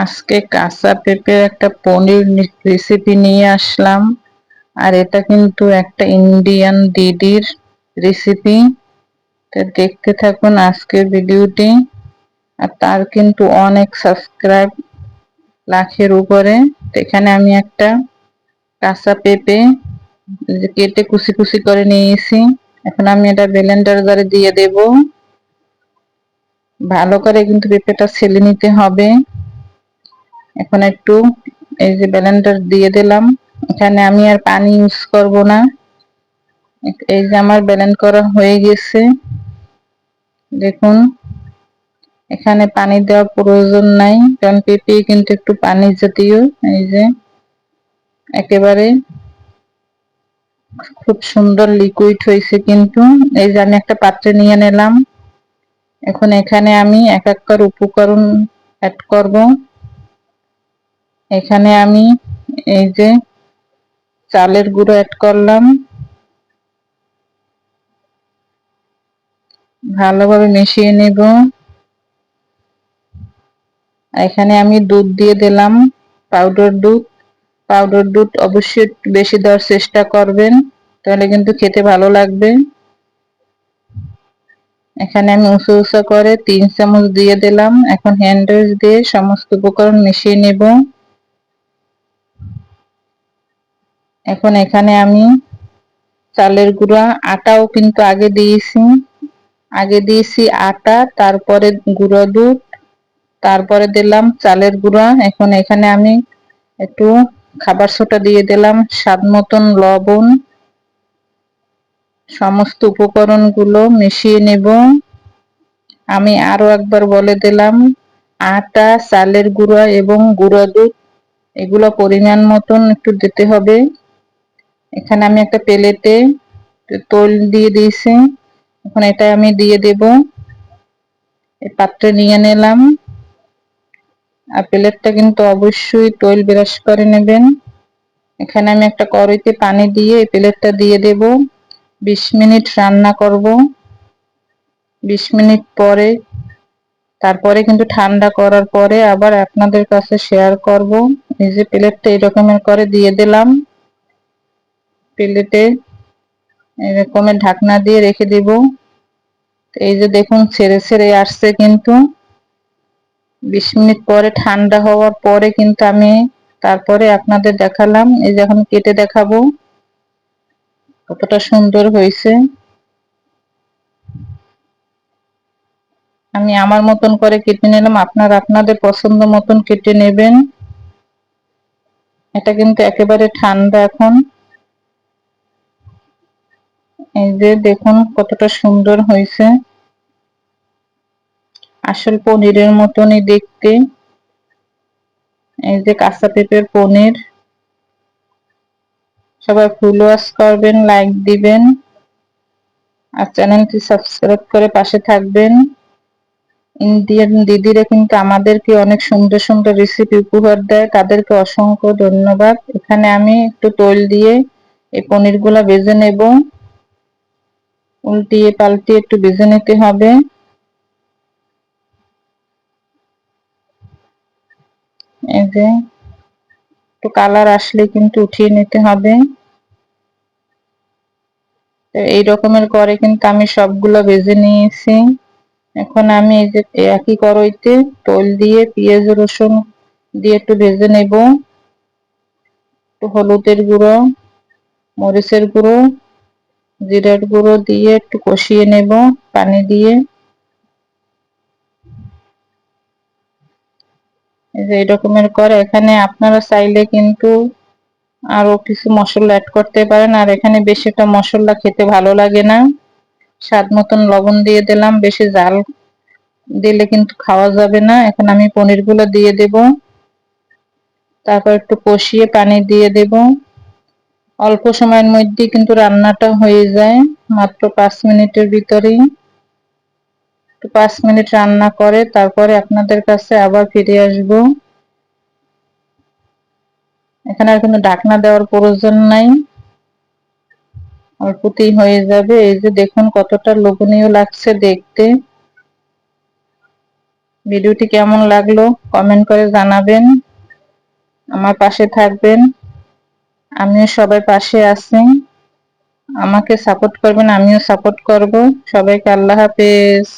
আজকে কাঁচা পেঁপের একটা পনির রেসিপি নিয়ে আসলাম। আর এটা কিন্তু একটা ইন্ডিয়ান দিদির রেসিপি তো দেখতে থাকুন আজকের ভিডিওটি আর তার কিন্তু অনেক সাবস্ক্রাইব লাখের উপরে। এখানে আমি একটা কাঁচা পেঁপে কেটে কুচি কুচি করে নিয়েছি। এখন আমি এটা ব্লেন্ডার জারে দিয়ে দেব। ভালো করে কিন্তু পেঁপেটা ছেলে নিতে হবে। এখন একটু এই যে ব্লেন্ডার দিয়ে দিলাম। এখানে আমি আর পানি ইউজ করব না। এই যে আমার ব্লেন্ড করা হয়ে গেছে। দেখুন, এখানে পানি দেওয়ার প্রয়োজন নাই, কারণ পেঁপে কিন্তু একটু পানি জাতীয়, এই যে একেবারে খুব সুন্দর লিকুইড হয়েছে কিন্তু। এই যে আমি একটা পাত্রে নিয়ে নিলাম। এখন এখানে আমি এক একটার উপকরণ অ্যাড করব। এখানে আমি এই যে চালের গুঁড়ো অ্যাড করলাম। ভালোভাবে মিশিয়ে নেব। এখানে আমি দুধ দিয়ে দিলাম পাউডার দুধ। পাউডার দুধ অবশ্যই বেশি দেওয়ার চেষ্টা করবেন, তাহলে কিন্তু খেতে ভালো লাগবে। এখানে আমি উঁচু উঁচু করে তিন চামচ দিয়ে দিলাম। এখন হ্যান্ড দিয়ে সমস্ত উপকরণ মিশিয়ে নেব। এখন এখানে আমি চালের গুঁড়া, আটাও কিন্তু আগে দিয়েছি। আগে দিয়েছি আটা, তারপরে গুঁড়ো দুধ, তারপরে দিলাম চালের গুঁড়া। এখন এখানে আমি একটু খাবার সোটা দিয়ে দিলাম, স্বাদ মতন লবণ। সমস্ত উপকরণগুলো মিশিয়ে নেব। আমি আরও একবার বলে দিলাম, আটা, চালের গুঁড়া এবং গুঁড়ো দুধ, এগুলো পরিমাণ মতন একটু দিতে হবে। এখানে আমি একটা প্লেটে তোল দিয়ে দিয়েছি। এখন এটা আমি দিয়ে দেব। এই পাত্রে নিয়ে নিলাম। আর প্লেটটা কিন্তু অবশ্যই তৈল ব্রাশ করে নেবেন। এখানে আমি একটা কড়াইতে পানি দিয়ে এই প্লেটটা দিয়ে দেব। বিশ মিনিট রান্না করব। বিশ মিনিট পরে, তারপরে কিন্তু ঠান্ডা করার পরে আবার আপনাদের কাছে শেয়ার করব। এই যে প্লেটটা এরকমের করে দিয়ে দিলাম। প্লেটে এরকমের ঢাকনা দিয়ে রেখে দিব। এই যে দেখুন, ছেড়ে ছেড়ে আসছে কিন্তু। বিশ মিনিট পরে ঠান্ডা হওয়ার পরে কিন্তু আমি তারপরে আপনাদের দেখালাম। এই যে এখন কেটে দেখাবো। কতটা সুন্দর হয়েছে। আমি আমার মতন করে কেটে নিলাম। আপনার আপনাদের পছন্দ মতন কেটে নেবেন। এটা কিন্তু একেবারে ঠান্ডা এখন। এই যে দেখুন কতটা সুন্দর হয়েছে। আসল পনিরের মতনই দেখতে। এই যে কাঁচা পেঁপের পনির। সবাই ফুল ওয়াশ করবেন লাইক দিবেন। আর চ্যানেলটি সাবস্ক্রাইব করে পাশে থাকবেন। ইন্ডিয়ান দিদিরা কিন্তু আমাদেরকে অনেক সুন্দর সুন্দর রেসিপি উপহার দেয়। তাদেরকে অসংখ্য ধন্যবাদ। এখানে আমি একটু তৈল দিয়ে এই পনিরগুলা বেজে নেব। উল্টিয়ে পাল্টিয়ে একটু বেজে নিতে হবে। এই যে, একটু কালার আসলে কিন্তু উঠিয়ে নিতে হবে। এই রকমের করে কিন্তু আমি সবগুলো বেজে নিয়েছি। এখন আমি এই যে একই কড়াইতে তৈল দিয়ে পেঁয়াজ, রসুন দিয়ে একটু ভেজে নেব। একটু হলুদের গুঁড়ো, মরিচের গুঁড়ো জিরার গুঁড়ো দিয়ে একটু কষিয়ে নেব, পানি দিয়ে। এই রকমের করে, এখানে আপনারা চাইলে কিন্তু আরও কিছু মশলা অ্যাড করতে পারেন। আর এখানে বেশিটা মশলা খেতে ভালো লাগে না। স্বাদ মতন লবণ দিয়ে দিলাম, বেশি জাল দিলে কিন্তু খাওয়া যাবে না। এখন আমি পনিরগুলো দিয়ে দেব। তারপর একটু কষিয়ে পানি দিয়ে দেব। অল্প সময়ের মধ্যে কিন্তু রান্নাটা হয়ে যায়। মাত্র পাঁচ মিনিটের ভিতরেই। পাঁচ মিনিট রান্না করে, তারপরে আপনাদের কাছে আবার ফিরে আসব। এখানে আর কোনো ঢাকনা দেওয়ার প্রয়োজন নাই। অল্পতেই হয়ে যাবে। এই যে দেখুন কতটা লোভনীয় লাগছে দেখতে। ভিডিওটি কেমন লাগল কমেন্ট করে জানাবেন। আমার পাশে থাকবেন। আমিও সবাই পাশে আছি। আমাকে সাপোর্ট করবেন আমিও সাপোর্ট করব। সবাইকে আল্লাহ হাফেজ।